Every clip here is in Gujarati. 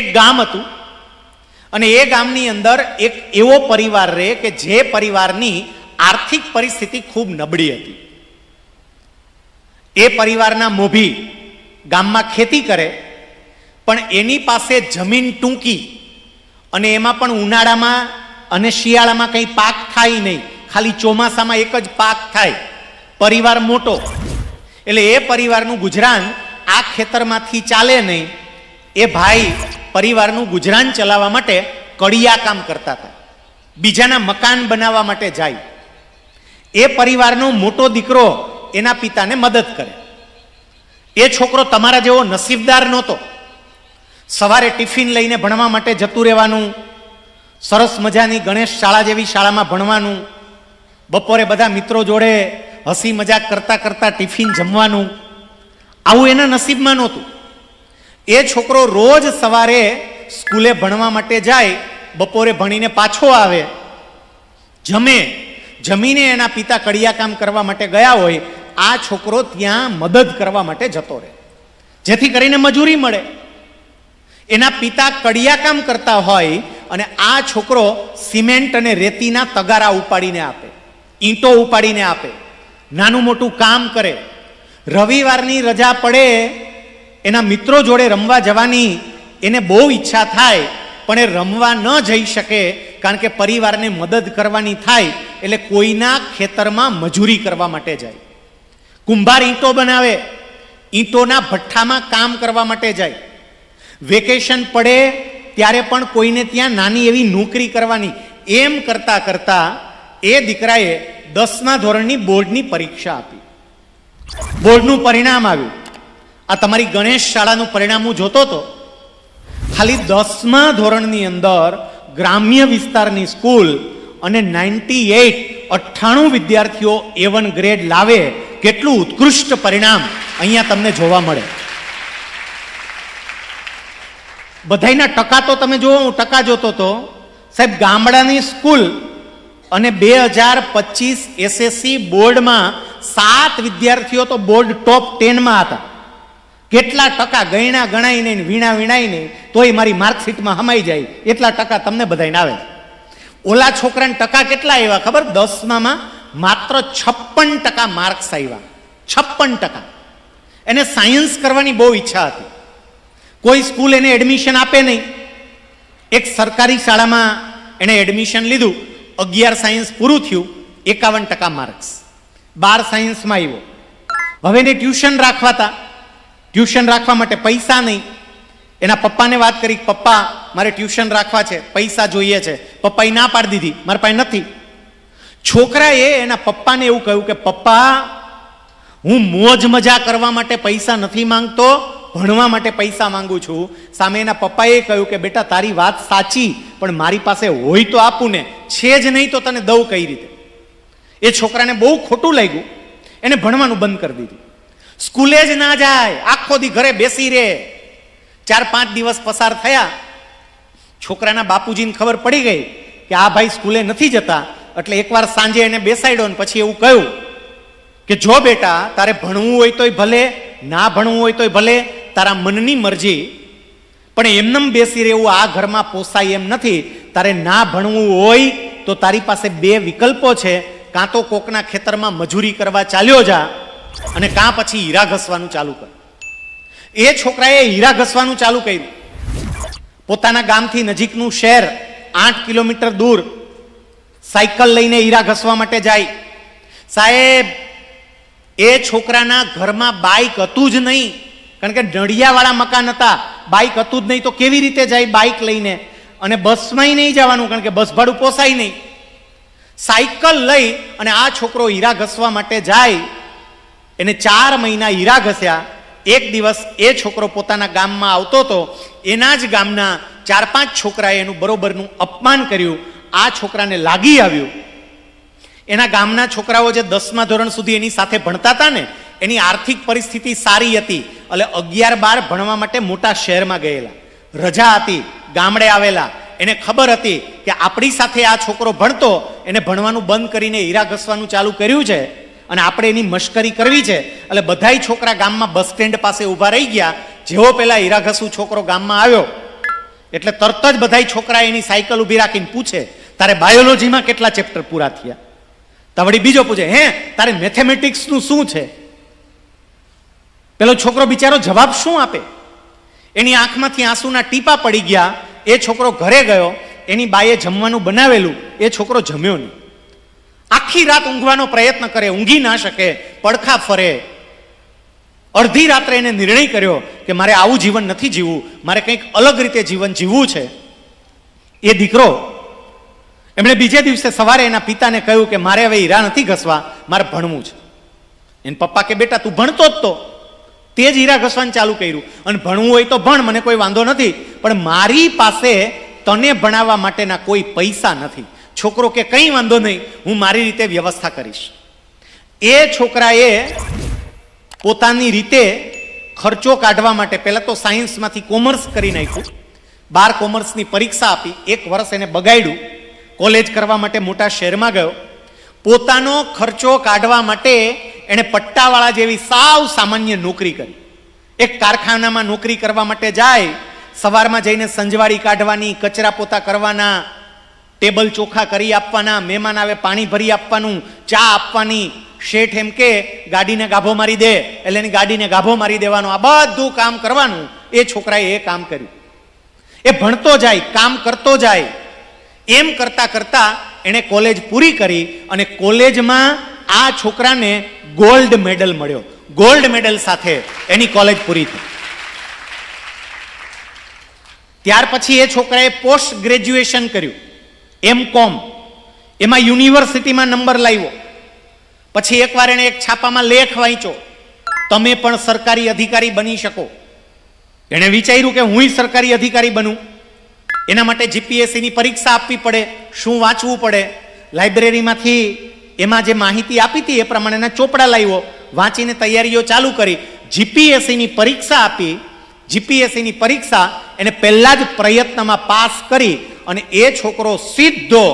એક ગામ હતું અને એ ગામની અંદર એક એવો પરિવાર રહે કે જે પરિવારની આર્થિક પરિસ્થિતિ ખૂબ નબળી હતી. એ પરિવારના મોભી ગામમાં ખેતી કરે, પણ એની પાસે જમીન ટૂંકી અને એમાં પણ ઉનાળામાં અને શિયાળામાં કંઈ પાક થાય નહીં, ખાલી ચોમાસામાં એક જ પાક થાય. પરિવાર મોટો. એટલે એ પરિવારનું ગુજરાન આ ખેતરમાંથી ચાલે નહીં એ ભાઈ પરિવારનું ગુજરાન ચલાવવા માટે કડિયા કામ કરતા હતા. બીજાના મકાન બનાવવા માટે જાય. એ પરિવારનો મોટો દીકરો એના પિતાને મદદ કરે. એ છોકરો તમારા જેવો નસીબદાર નહોતો. સવારે ટિફિન લઈને ભણવા માટે જતું રહેવાનું, સરસ મજાની ગણેશ શાળા જેવી શાળામાં ભણવાનું, બપોરે બધા મિત્રો જોડે હસી મજાક કરતા કરતા ટિફિન જમવાનું, આવું એના નસીબમાં નહોતું. એ છોકરો રોજ સવારે સ્કૂલે ભણવા માટે જાય, બપોરે ભણીને પાછો આવે. જમે. જમીને એના પિતા કડિયા કામ કરવા માટે ગયા હોય, આ છોકરો ત્યાં મદદ કરવા માટે જતો રહે. જેથી કરીને મજૂરી મળે. એના પિતા કડિયા કામ કરતા હોય અને આ છોકરો સિમેન્ટ અને રેતીના તગારા ઉપાડીને આપે, ઈંટો ઉપાડીને આપે, નાનું મોટું કામ કરે. રવિવારની રજા પડે એના મિત્રો જોડે રમવા જવાની એને બહુ ઈચ્છા થાય, પણ એ રમવા ન જઈ શકે, કારણ કે પરિવારને મદદ કરવાની થાય, એટલે કોઈના ખેતરમાં મજૂરી કરવા માટે જાય. કુંભાર ઈંટો બનાવે, ઈંટોના ભઠ્ઠામાં કામ કરવા માટે જાય. વેકેશન પડે, ત્યારે પણ કોઈને ત્યાં નાની એવી નોકરી કરવાની. એમ કરતા કરતા એ દીકરાએ દસમા ધોરણની બોર્ડની પરીક્ષા આપી. બોર્ડનું પરિણામ આવ્યું. આ તમારી ગણેશ શાળાનું પરિણામ હું જોતો હતો. ખાલી દસમા ધોરણની અંદર ગ્રામ્ય વિસ્તારની સ્કૂલ અને નાઇન્ટી એઇટ અઠ્ઠાણું વિદ્યાર્થીઓ એ વન ગ્રેડ લાવે કેટલું ઉત્કૃષ્ટ પરિણામ અહીંયા તમને જોવા મળે. બધાયના ટકા તો તમે જુઓ, હું ટકા જોતો તો સાહેબ, ગામડાની સ્કૂલ અને બે હજાર પચીસ એસએસસી બોર્ડમાં સાત વિદ્યાર્થીઓ તો બોર્ડ ટોપ ટેનમાં હતા. કેટલા ટકા ગયણા ગણાય વીણા વીણાય નહીં તોય મારી માર્કશીટમાં હમાઈ જાય, એટલા ટકા તમને બધાને આવે. ઓલા છોકરાને ટકા કેટલા આવ્યા ખબર? દસમામાં માત્ર છપ્પન ટકા માર્ક્સ આવ્યા. છપ્પન ટકા. એને સાયન્સ કરવાની બહુ ઈચ્છા હતી. કોઈ સ્કૂલ એને એડમિશન આપે નહીં. એક સરકારી શાળામાં એણે એડમિશન લીધું. અગિયાર સાયન્સ પૂરું થયું, એકાવન ટકા માર્ક્સ. બાર સાયન્સમાં આવ્યો. હવે એને ટ્યુશન રાખવાતા. ટ્યુશન રાખવા માટે પૈસા નહીં. એના પપ્પાને વાત કરી, પપ્પા, મારે ટ્યુશન રાખવા છે, પૈસા જોઈએ છે. પપ્પાએ ના પાડી દીધી, મારા પાસે નથી. છોકરાએ એના પપ્પાને એવું કહ્યું કે, પપ્પા, હું મોજ મજા કરવા માટે પૈસા નથી માંગતો, ભણવા માટે પૈસા માંગુ છું. સામે એના પપ્પાએ કહ્યું કે, બેટા, તારી વાત સાચી, પણ મારી પાસે હોય તો આપું ને. છે જ નહીં તો તને દઉં કઈ રીતે? એ છોકરાને બહુ ખોટું લાગ્યું. એને ભણવાનું બંધ કરી દીધું. સ્કૂલે જ ના જાય. આખો દી ઘરે બેસી રહે. ચાર પાંચ દિવસ પસાર થયા. છોકરાના બાપુજીને ખબર પડી ગઈ કે આ ભાઈ સ્કૂલે નથી જતા. એટલે એકવાર સાંજે એને બેસાડ્યો ને પછી એવું કહ્યું કે, જો બેટા, તારે ભણવું હોય તોય ભલે, ના ભણવું હોય તોય ભલે, તારા મનની મરજી. પણ એમનેમ બેસી રહેવું, આ ઘરમાં પોસાય એમ નથી. તારે ના ભણવું હોય તો તારી પાસે બે વિકલ્પો છે. કાં તો કોકના ખેતરમાં મજૂરી કરવા ચાલ્યો જા અને કાં પછી હીરા ઘસવાનું ચાલુ કર. એ છોકરાએ હીરા ઘસવાનું ચાલુ કર્યું. પોતાના ગામથી નજીકનું શહેર આઠ કિલોમીટર દૂર સાયકલ લઈને હીરા ઘસવા માટે જાય. સાહેબ, એ છોકરાના ઘરમાં બાઇક હતું જ નહીં. કારણ કે નડિયાવાળા મકાન હતા. બાઇક હતું જ નહીં તો કેવી રીતે જાય બાઇક લઈને? અને બસમાંય નહીં જવાનું કારણ કે બસ ભાડું પોસાય નહીં. સાયકલ લઈ અને આ છોકરો હીરા ઘસવા માટે જાય. એને ચાર મહિના હીરા ઘસ્યા એક દિવસ એ છોકરો પોતાના ગામમાં આવતો હતો. એના જ ગામના ચાર પાંચ છોકરાએ એનું બરોબરનું અપમાન કર્યું. આ છોકરાને લાગી આવ્યું. એના ગામના છોકરાઓ જે દસમા ધોરણ સુધી એની સાથે ભણતા હતા ને, એની આર્થિક પરિસ્થિતિ સારી હતી. એટલે અગિયાર બાર ભણવા માટે મોટા શહેરમાં ગયેલા. રજા હતી, ગામડે આવેલા. એને ખબર હતી કે આપણી સાથે આ છોકરો ભણતો, એને ભણવાનું બંધ કરીને હીરા ઘસવાનું ચાલુ કર્યું છે. અને આપણે એની મશ્કરી કરવી છે. એટલે બધાય છોકરા ગામમાં બસ સ્ટેન્ડ પાસે ઊભા રહી ગયા. જેવો પેલા હીરાઘસુ છોકરો ગામમાં આવ્યો. એટલે તરત જ બધાય છોકરા એની સાયકલ ઊભી રાખીને પૂછે, તારે બાયોલોજીમાં કેટલા ચેપ્ટર પૂરા થયા? તવડી બીજો પૂછે, હે, તારે મેથેમેટિક્સનું શું છે? પેલો છોકરો બિચારો જવાબ શું આપે? એની આંખમાંથી આંસુના ટીપા પડી ગયા. એ છોકરો ઘરે ગયો. એની બાએ જમવાનું બનાવેલું. એ છોકરો જમ્યો નહીં. આખી રાત ઊંઘવાનો પ્રયત્ન કરે, ઊંઘી ના શકે, પડખા ફરે. અડધી રાત્રે એને નિર્ણય કર્યો કે મારે આવું જીવન નથી જીવવું, મારે કંઈક અલગ રીતે જીવન જીવવું છે. એ દીકરો એમણે બીજે દિવસે સવારે એના પિતાને કહ્યું કે મારે હવે હીરા નથી ઘસવા, મારે ભણવું છે. એને પપ્પા કે, બેટા, તું ભણતો જ તો. તે જ હીરા ઘસવાનું ચાલુ કર્યું. અને ભણવું હોય તો ભણ, મને કોઈ વાંધો નથી. પણ મારી પાસે તને ભણાવવા માટેના કોઈ પૈસા નથી. છોકરો કે કંઈ વાંધો નહીં, હું મારી રીતે વ્યવસ્થા કરીશ. એ છોકરાએ પોતાની રીતે ખર્ચો કાઢવા માટે, પહેલાં તો સાયન્સમાંથી કોમર્સ કરી નાખ્યું. બાર કોમર્સની પરીક્ષા આપી, એક વર્ષ એને બગાડ્યું. કોલેજ કરવા માટે મોટા શહેરમાં ગયો. પોતાનો ખર્ચો કાઢવા માટે એણે પટ્ટાવાળા જેવી સાવ સામાન્ય નોકરી કરી. એક કારખાનામાં નોકરી કરવા માટે જાય, સવારમાં જઈને સંજવાળી કાઢવાની કચરા પોતા કરવાના ટેબલ ચોખા કરી આપવાના, મહેમાન આવે, પાણી ભરી આપવાનું, ચા આપવાની. શેઠ એમ કે, ગાડીને ગાભો મારી દે. એટલે એની ગાડીને ગાભો મારી દેવાનો. આ બધું કામ કરવાનું. એ છોકરાએ એ કામ કર્યું. એ ભણતો જાય, કામ કરતો જાય. એમ કરતા કરતા એણે કોલેજ પૂરી કરી અને કોલેજમાં આ છોકરાને ગોલ્ડ મેડલ મળ્યો. ગોલ્ડ મેડલ સાથે એની કોલેજ પૂરી થઈ. ત્યાર પછી એ છોકરાએ પોસ્ટ ગ્રેજ્યુએશન કર્યું. એમ કોમ એમાં યુનિવર્સિટીમાં નંબર લાવ્યો. પછી એકવાર એણે એક છાપામાં લેખ વાંચ્યો. તમે પણ સરકારી અધિકારી બની શકો. એણે વિચાર્યું કે હું સરકારી અધિકારી બનું. એના માટે જીપીએસસીની પરીક્ષા આપવી પડે, શું વાંચવું પડે. લાઇબ્રેરીમાંથી એમાં જે માહિતી આપી હતી એ પ્રમાણેના ચોપડા લાવ્યો. વાંચીને તૈયારીઓ ચાલુ કરી. જીપીએસસીની પરીક્ષા આપી. જીપીએસસીની પરીક્ષા એને પહેલાં જ પ્રયત્નમાં પાસ કરી. અને એ છોકરો સીધો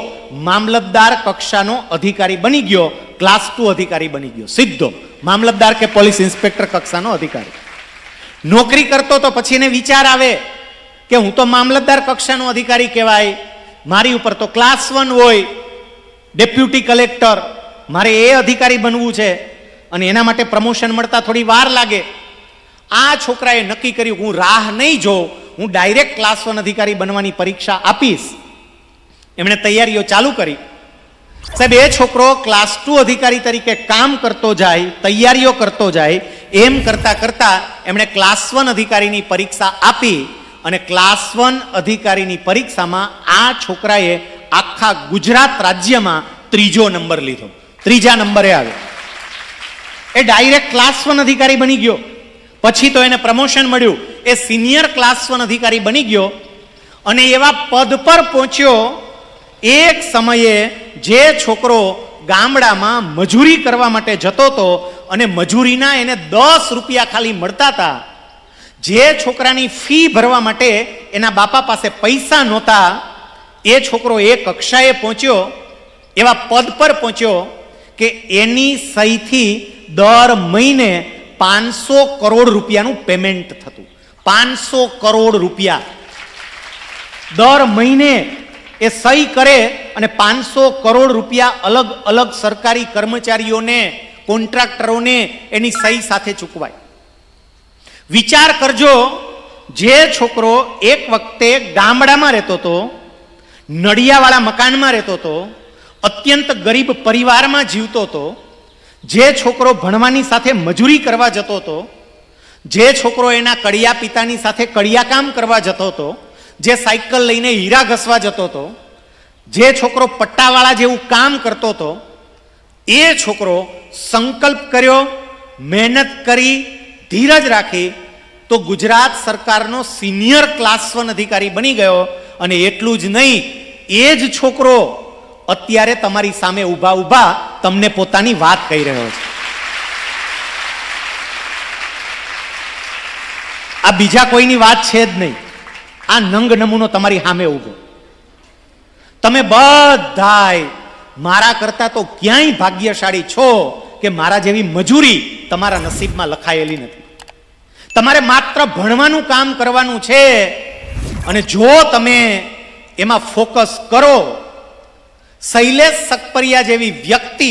મામલતદાર કક્ષાનો અધિકારી બની ગયો ક્લાસ ટુ અધિકારી બની ગયો, સીધો. મામલતદાર કે પોલીસ ઇન્સ્પેક્ટર કક્ષાનો અધિકારી. નોકરી કરતો તો પછી એને વિચાર આવે કે હું તો મામલતદાર કક્ષાનો અધિકારી કહેવાય, મારી ઉપર તો ક્લાસ વન હોય ડેપ્યુટી કલેક્ટર મારે એ અધિકારી બનવું છે. અને એના માટે પ્રમોશન મળતા થોડી વાર લાગે. આ છોકરાએ નક્કી કર્યું, હું રાહ નહીં જોઉં, હું ડાયરેક્ટ ક્લાસ વન અધિકારી બનવાની પરીક્ષા આપીશ. એમણે તૈયારીઓ ચાલુ કરી. સાહેબ, એ છોકરો ક્લાસ ટુ અધિકારી તરીકે કામ કરતો જાય, તૈયારીઓ કરતો જાય, એમ કરતા કરતા એમણે ક્લાસ વન અધિકારીની પરીક્ષા આપી અને ક્લાસ વન અધિકારીની પરીક્ષામાં આ છોકરાએ આખા ગુજરાત રાજ્યમાં ત્રીજો નંબર લીધો. ત્રીજા નંબરે આવ્યો. એ ડાયરેક્ટ ક્લાસ વન અધિકારી બની ગયો. પછી તો એને પ્રમોશન મળ્યું. એ સિનિયર ક્લાસ વન અધિકારી બની ગયો અને એવા પદ પર પહોંચ્યો. એક સમયે જે છોકરો ગામડામાં મજૂરી કરવા માટે જતો હતો અને મજૂરીના એને દસ રૂપિયા ખાલી મળતા હતા. જે છોકરાની ફી ભરવા માટે એના બાપા પાસે પૈસા નહોતા. એ છોકરો એ કક્ષાએ પહોંચ્યો. એવા પદ પર પહોંચ્યો કે એની સહીથી દર મહિને પાંચસો કરોડ રૂપિયાનું પેમેન્ટ થતું. પાંચસો કરોડ રૂપિયા. દર મહિને એ સહી કરે અને પાંચસો કરોડ રૂપિયા અલગ અલગ સરકારી કર્મચારીઓને, કોન્ટ્રાક્ટરોને એની સહી સાથે ચૂકવાય. વિચાર કરજો, જે છોકરો એક વખતે ગામડામાં રહેતો હતો, નડિયાવાળા મકાનમાં રહેતો હતો, અત્યંત ગરીબ પરિવારમાં જીવતો હતો જે છોકરો ભણવાની સાથે મજૂરી કરવા જતો હતો, જે છોકરો એના કડિયા પિતાની સાથે કડિયા કામ કરવા જતો હતો, જે સાયકલ લઈને હીરા ઘસવા જતો હતો, જે છોકરો પટ્ટાવાળા જેવું કામ કરતો હતો, એ છોકરો સંકલ્પ કર્યો, મહેનત કરી, ધીરજ રાખી, તો ગુજરાત સરકારનો સિનિયર ક્લાસ વન અધિકારી બની ગયો. અને એટલું જ નહીં, એ જ છોકરો અત્યારે તમારી સામે ઊભા ઊભા તમને પોતાની વાત કહી રહ્યો છે. આ બીજા કોઈની વાત છે જ નહીં. આ નંગ નમૂનો તમારી સામે ઊભો. તમે બધાય મારા કરતા તો ક્યાંય ભાગ્યશાળી છો કે મારા જેવી મજૂરી તમારા નસીબમાં લખાયેલી નથી. તમારે માત્ર ભણવાનું કામ કરવાનું છે અને જો તમે એમાં ફોકસ કરો શૈલેષ સકપરિયા જેવી વ્યક્તિ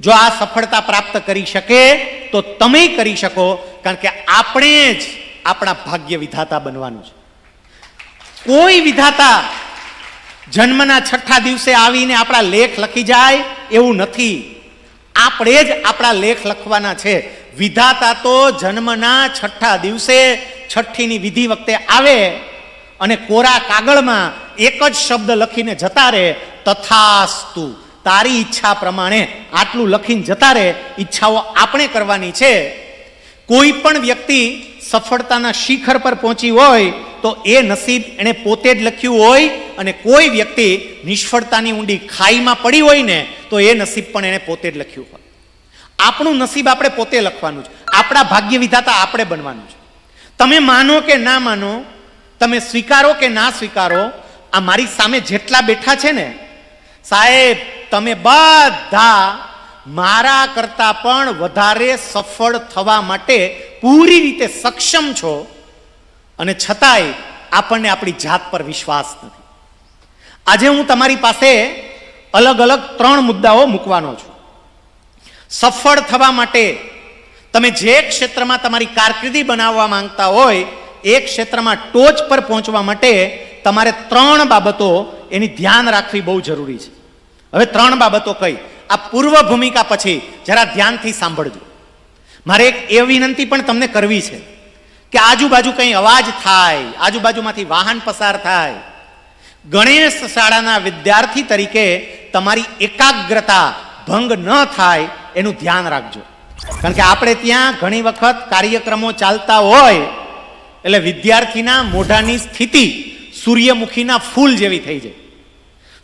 જો આ સફળતા પ્રાપ્ત કરી શકે, તો તમે કરી શકો, કારણ કે આપણે જ આપણા ભાગ્ય વિધાતા બનવાનું છે. કોઈ વિધાતા જન્મના છઠ્ઠા દિવસે આવીને આપણા લેખ લખી જાય, એવું નથી. આપણે જ આપણા લેખ લખવાના છે. વિધાતા તો જન્મના છઠ્ઠા દિવસે છઠ્ઠીની વિધિ વખતે આવે અને કોરા કાગળમાં એક જ શબ્દ લખીને જતા રહે તથાસ્તુ. તારી ઈચ્છા પ્રમાણે આટલું લખીને જતા રહે, ઈચ્છાઓ આપણે કરવાની છે. કોઈ પણ વ્યક્તિ સફળતાના શિખર પર પહોંચી હોય, તો એ નસીબ એણે પોતે જ લખ્યું હોય અને કોઈ વ્યક્તિ નિષ્ફળતાની ઊંડી ખાઈમાં પડી હોય ને, તો એ નસીબ પણ એણે પોતે જ લખ્યું હોય. આપણું નસીબ આપણે પોતે લખવાનું છે. આપણા ભાગ્ય વિધાતા આપણે બનવાનું છે. તમે માનો કે ના માનો, તમે સ્વીકારો કે ના સ્વીકારો, આ મારી સામે જેટલા બેઠા છે ને સાહેબ, તમે બધા મારા કરતા પણ વધારે સફળ થવા માટે પૂરી રીતે સક્ષમ છો. અને છતાંય આપણને આપણી જાત પર વિશ્વાસ નથી. આજે હું તમારી પાસે અલગ અલગ ત્રણ મુદ્દાઓ મૂકવાનો છું. સફળ થવા માટે તમે જે ક્ષેત્રમાં તમારી કારકિર્દી બનાવવા માંગતા હોય, એ ક્ષેત્રમાં ટોચ પર પહોંચવા માટે તમારે ત્રણ બાબતો એની ધ્યાન રાખવી બહુ જરૂરી છે. હવે ત્રણ બાબતો કઈ આ પૂર્વ ભૂમિકા પછી જરા ધ્યાનથી સાંભળજો. મારે એક એ વિનંતી પણ તમને કરવી છે કે આજુબાજુ કંઈ અવાજ થાય, આજુબાજુમાંથી વાહન પસાર થાય. ગણેશ શાળાના વિદ્યાર્થી તરીકે તમારી એકાગ્રતા ભંગ ન થાય એનું ધ્યાન રાખજો. કારણ કે આપણે ત્યાં ઘણી વખત કાર્યક્રમો ચાલતા હોય, એટલે વિદ્યાર્થીના મોઢાની સ્થિતિ સૂર્યમુખીના ફૂલ જેવી થઈ જાય.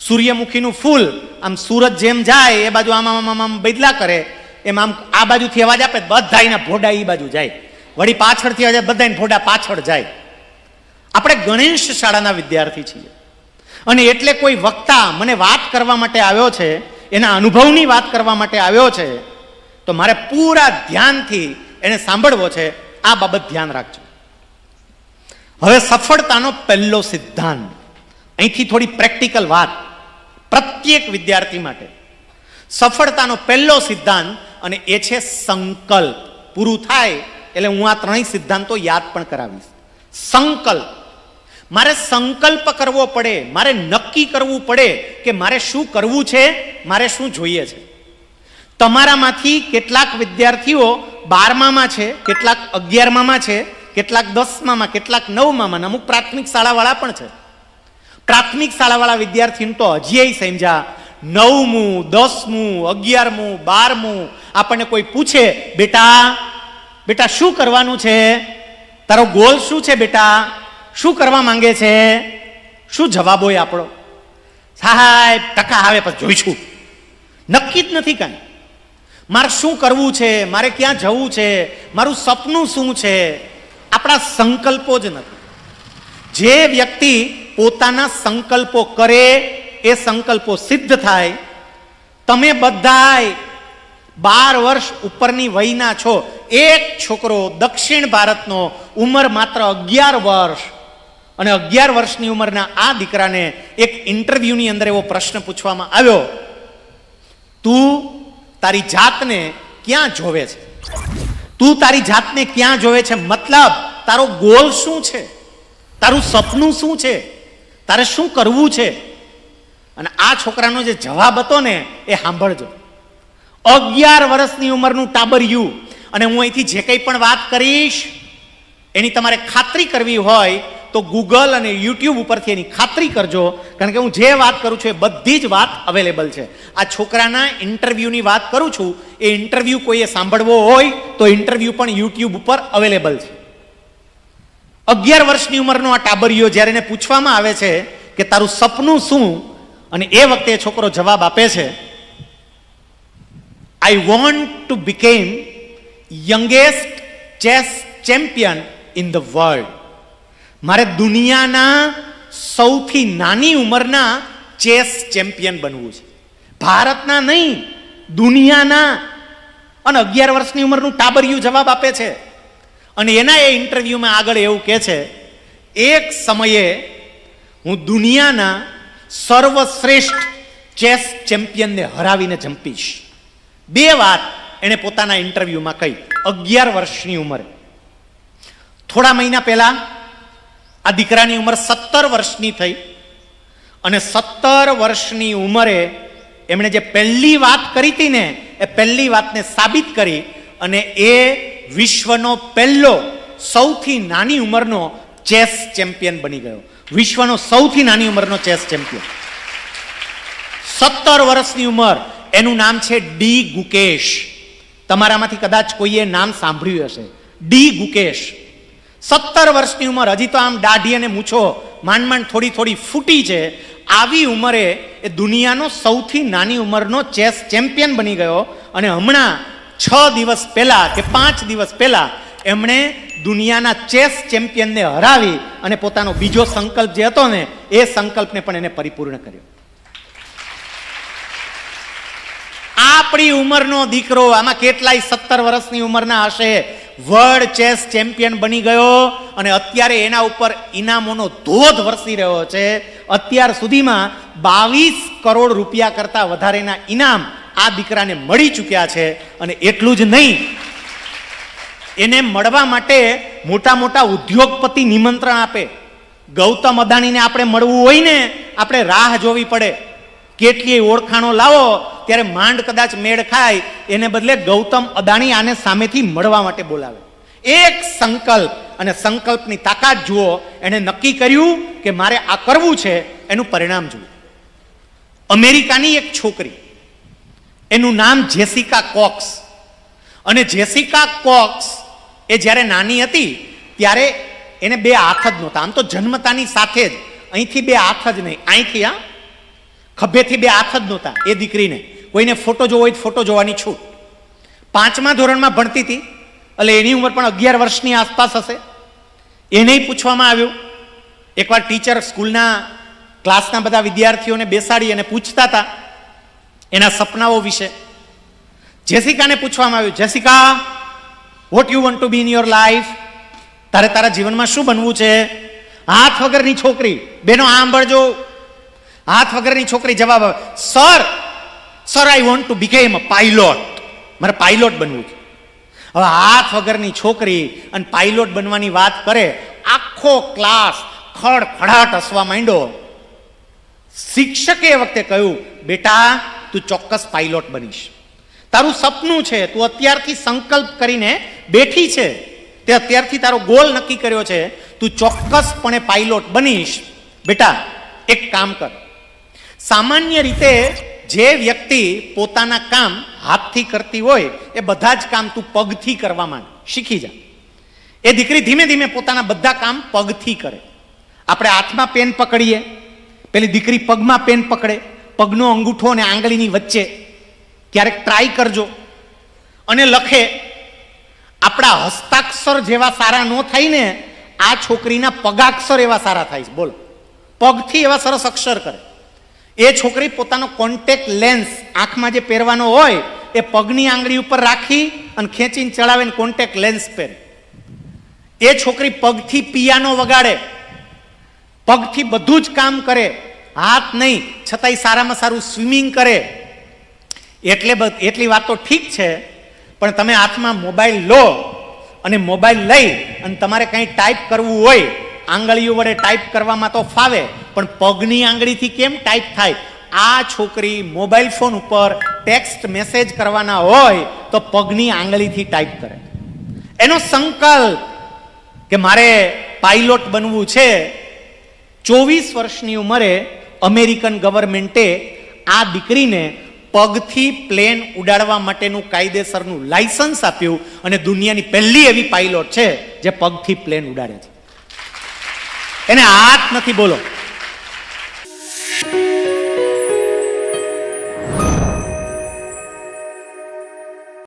સૂર્યમુખીનું ફૂલ આમ સુરત જેમ જાય, એ બાજુ આમ આમ આમ આમ બદલા કરે, એમ આમ આ બાજુથી અવાજ આપે બધા ભોડા એ બાજુ જાય. વળી પાછળથી અવાજ બધા ભોડા પાછળ જાય. આપણે ગણેશ શાળાના વિદ્યાર્થી છીએ. અને એટલે કોઈ વક્તા મને વાત કરવા માટે આવ્યો છે, એના અનુભવની વાત કરવા માટે આવ્યો છે, તો મારે પૂરા ધ્યાનથી એને સાંભળવો છે. આ બાબત ધ્યાન રાખજો. હવે સફળતાનો પહેલો સિદ્ધાંત. અહીંથી થોડી પ્રેક્ટિકલ વાત. પ્રત્યેક વિદ્યાર્થી માટે. સફળતાનો પહેલો સિદ્ધાંત અને એ છે સંકલ્પ. પૂરું થાય એટલે હું આ ત્રણેય સિદ્ધાંતો યાદ પણ કરાવીશ. સંકલ્પ. મારે સંકલ્પ કરવો પડે, મારે નક્કી કરવું પડે કે મારે શું કરવું છે, મારે શું જોઈએ છે. તમારામાંથી કેટલાક વિદ્યાર્થીઓ બારમામાં છે, કેટલાક અગિયારમામાં છે, કેટલાક દસમામાં, કેટલાક નવમામાં અમુક પ્રાથમિક શાળાવાળા પણ છે. પ્રાથમિક શાળાવાળા વિદ્યાર્થીને તો હજી સમજ્યા. નવમું, દસમું, અગિયારમું, બારમું આપણને કોઈ પૂછે, બેટા બેટા, શું કરવાનું છે? તારો ગોલ શું છે બેટા? શું કરવા માંગે છે? શું જવાબ હોય આપણો? સાહેબ, ટકા આવે પછી જોઈશું નક્કી જ નથી કાંઈ. મારે શું કરવું છે? મારે ક્યાં જવું છે? મારું સપનું શું છે? આપણા સંકલ્પો જ નથી. જે વ્યક્તિ પોતાના સંકલ્પો કરે, એ સંકલ્પો સિદ્ધ થાય. તમે બધાય બાર વર્ષ ઉપરની વયના છો. એક છોકરો દક્ષિણ ભારતનો ઉંમર માત્ર અગિયાર વર્ષ. અને અગિયાર વર્ષની ઉંમરના આ દીકરાને એક ઇન્ટરવ્યૂની અંદર એવો પ્રશ્ન પૂછવામાં આવ્યો. તું તારી જાતને ક્યાં જોવે છે? તું તારી જાતને ક્યાં જોવે છે? મતલબ તારો ગોલ શું છે? તારું સપનું શું છે? તારે શું કરવું છે? અને આ છોકરાનો જે જવાબ હતો ને, એ સાંભળજો. અગિયાર વર્ષની ઉંમરનું ટાબરિયું. અને હું અહીંથી જે કંઈ પણ વાત કરીશ, એની તમારે ખાતરી કરવી હોય તો ગૂગલ અને યુટ્યુબ ઉપરથી એની ખાતરી કરજો. કારણ કે હું જે વાત કરું છું એ બધી જ વાત અવેલેબલ છે. આ છોકરાના ઇન્ટરવ્યૂની વાત કરું છું, એ ઇન્ટરવ્યૂ કોઈએ સાંભળવો હોય તો ઇન્ટરવ્યૂ પણ યુટ્યુબ ઉપર અવેલેબલ છે. અગિયાર વર્ષની ઉંમરનો આ ટાબરિયો જ્યારે એને પૂછવામાં આવે છે કે તારું સપનું શું? અને એ વખતે એ છોકરો જવાબ આપે છે I want to become youngest chess champion in the world મારે દુનિયાના સૌથી નાની ઉંમરના ચેસ ચેમ્પિયન બનવું છે. ભારતના નહીં, દુનિયાના. અને અગિયાર વર્ષની ઉંમરનું ટાબરિયું જવાબ આપે છે અને એના એ ઇન્ટરવ્યુમાં આગળ એવું કહે છે, એક સમયે હું દુનિયાના સર્વશ્રેષ્ઠ ચેસ ચેમ્પિયનને હરાવીને જંપીશ. બે વાત એણે પોતાના ઇન્ટરવ્યુમાં કહી, અગિયાર વર્ષની ઉંમરે. થોડા મહિના પહેલા આ દીકરાની ઉંમર સત્તર વર્ષની થઈ અને સત્તર વર્ષની ઉંમરે એમણે જે પહેલી વાત કરી હતી ને, એ પહેલી વાતને સાબિત કરી અને એ વિશ્વનો પહેલો સૌથી નાની ઉંમરનો ચેસ ચેમ્પિયન બની ગયો. વિશ્વનો સૌથી નાની ઉંમરનો ચેસ ચેમ્પિયન. સત્તર વર્ષની ઉંમર, એનું નામ છે ડી ગુકેશ. તમારામાંથી કદાચ કોઈએ નામ સાંભળ્યું હશે. ડી ગુકેશ. સત્તર વર્ષની ઉંમર, હજી તો આમ દાઢી અને મૂછો માંડ માંડ થોડી થોડી ફૂટી છે. આવી ઉંમરે એ દુનિયાનો સૌથી નાની ઉંમરનો ચેસ ચેમ્પિયન બની ગયો અને હમણાં છ દિવસ પહેલા કે પાંચ દિવસ પહેલા એમણે દુનિયાના ચેસ ચેમ્પિયનને હરાવી અને પોતાનો બીજો સંકલ્પ જે હતો ને, એ સંકલ્પને પણ એને પરિપૂર્ણ કર્યો. આપણી ઉંમરનો દીકરો, આમાં કેટલાય સત્તર વર્ષની ઉંમરના હશે. વર્લ્ડ ચેસ ચેમ્પિયન બની ગયો અને અત્યારે એના ઉપર ઇનામોનો ધોધ વરસી રહ્યો છે. અત્યાર સુધીમાં બાવીસ કરોડ રૂપિયા કરતા વધારેના ઇનામ આ દીકરાને મળી ચૂક્યા છે અને એટલું જ નહીં, એને મળવા માટે મોટા મોટા ઉદ્યોગપતિ નિમંત્રણ આપે. ગૌતમ અદાણીને આપણે મળવું હોય ને, આપણે રાહ જોવી પડે. કેટલીય ઓળખાણો લાવો, ત્યારે માંડ કદાચ મેળ ખાય, એને બદલે ગૌતમ અદાણી આને સામેથી મળવા માટે બોલાવે. એક સંકલ્પ, અને સંકલ્પની તાકાત જુઓ, એણે નક્કી કર્યું કે મારે આ કરવું છે, એનું પરિણામ જુઓ અમેરિકાની એક છોકરી એનું નામ જેસિકા કોક્સ. અને જેસિકા કોક્સ એ જ્યારે નાની હતી, ત્યારે એને બે હાથ જ નહોતા. આમ તો જન્મતાની સાથે જ. અહીંથી બે હાથ જ નહીં. અહીંથી આ ખભેથી બે હાથ જ નહોતા, એ દીકરીને. કોઈને ફોટો જોવો હોય તો ફોટો જોવાની છૂટ પાંચમા ધોરણમાં ભણતી હતી. એટલે એની ઉંમર પણ અગિયાર વર્ષની આસપાસ હશે. એને પૂછવામાં આવ્યું. એકવાર ટીચર સ્કૂલના ક્લાસના બધા વિદ્યાર્થીઓને બેસાડી અને પૂછતા હતા એના સપનાઓ વિશે. જેસિકાને પૂછવામાં આવ્યું, Jessica what you want to be in your life તારે તારા જીવનમાં શું બનવું છે? હાથ વગરની છોકરી, બેનો આ સાંભળજો હાથ વગરની છોકરી જવાબ આવે sir sir I want to become a pilot મારે પાઇલોટ બનવું છે. હવે હાથ વગરની છોકરી અને પાઇલોટ બનવાની વાત કરે, આખો ક્લાસ ખડખડાટ હસવા માંડ્યો. શિક્ષકે એ વખતે કહ્યું, બેટા તું ચોક્કસ પાઇલોટ બનીશ. તારું સપનું છે, તું અત્યારથી સંકલ્પ કરીને બેઠી છે. તે અત્યારથી તારો ગોલ નક્કી કર્યો છે, તું ચોક્કસપણે પાઇલોટ બનીશ. બેટા, એક કામ કર. સામાન્ય રીતે જે વ્યક્તિ પોતાના કામ હાથથી કરતી હોય, એ બધા જ કામ તું પગથી કરવા માંડ શીખી જા. એ દીકરી ધીમે ધીમે પોતાના બધા કામ પગથી કરે. આપણે હાથમાં પેન પકડીએ. પેલી દીકરી પગમાં પેન પકડે. પગનો અંગૂઠો અને આંગળીની વચ્ચે ક્યારેક ટ્રાય કરજો. અને લખે, આપણા હસ્તાક્ષર જેવા સારા ન થાય ને, આ છોકરીના પગાક્ષર એવા સારા થાય બોલો. પગથી એવા સરસ અક્ષર કરે. એ છોકરી પોતાનો કોન્ટેક્ટ લેન્સ આંખમાં જે પહેરવાનો હોય, એ પગની આંગળી ઉપર રાખી અને ખેંચીને ચડાવીને કોન્ટેક્ટ લેન્સ પહેરે. એ છોકરી પગથી પિયાનો વગાડે. પગથી બધું જ કામ કરે. હાથ નહીં, છતાંય સારામાં સારું સ્વિમિંગ કરે. એટલે એટલી વાત તો ઠીક છે, પણ તમે હાથમાં મોબાઈલ લો અને મોબાઈલ લઈ અને તમારે કંઈ ટાઈપ કરવું હોય, આંગળીઓ વડે ટાઈપ કરવામાં તો ફાવે, પણ પગની આંગળીથી કેમ ટાઈપ થાય? આ છોકરી મોબાઈલ ફોન ઉપર ટેક્સ્ટ મેસેજ કરવાના હોય, તો પગની આંગળીથી ટાઈપ કરે. એનો સંકલ્પ કે મારે પાઇલોટ બનવું છે, ચોવીસ વર્ષની ઉંમરે અમેરિકન ગવર્મેન્ટે આ દીકરીને પગથી પ્લેન ઉડાડવા માટેનું કાયદેસરનું લાયસન્સ આપ્યું અને દુનિયાની પહેલી એવી પાઇલોટ છે જે પગથી પ્લેન ઉડાડે છે. એને હાથ નથી બોલો. thank you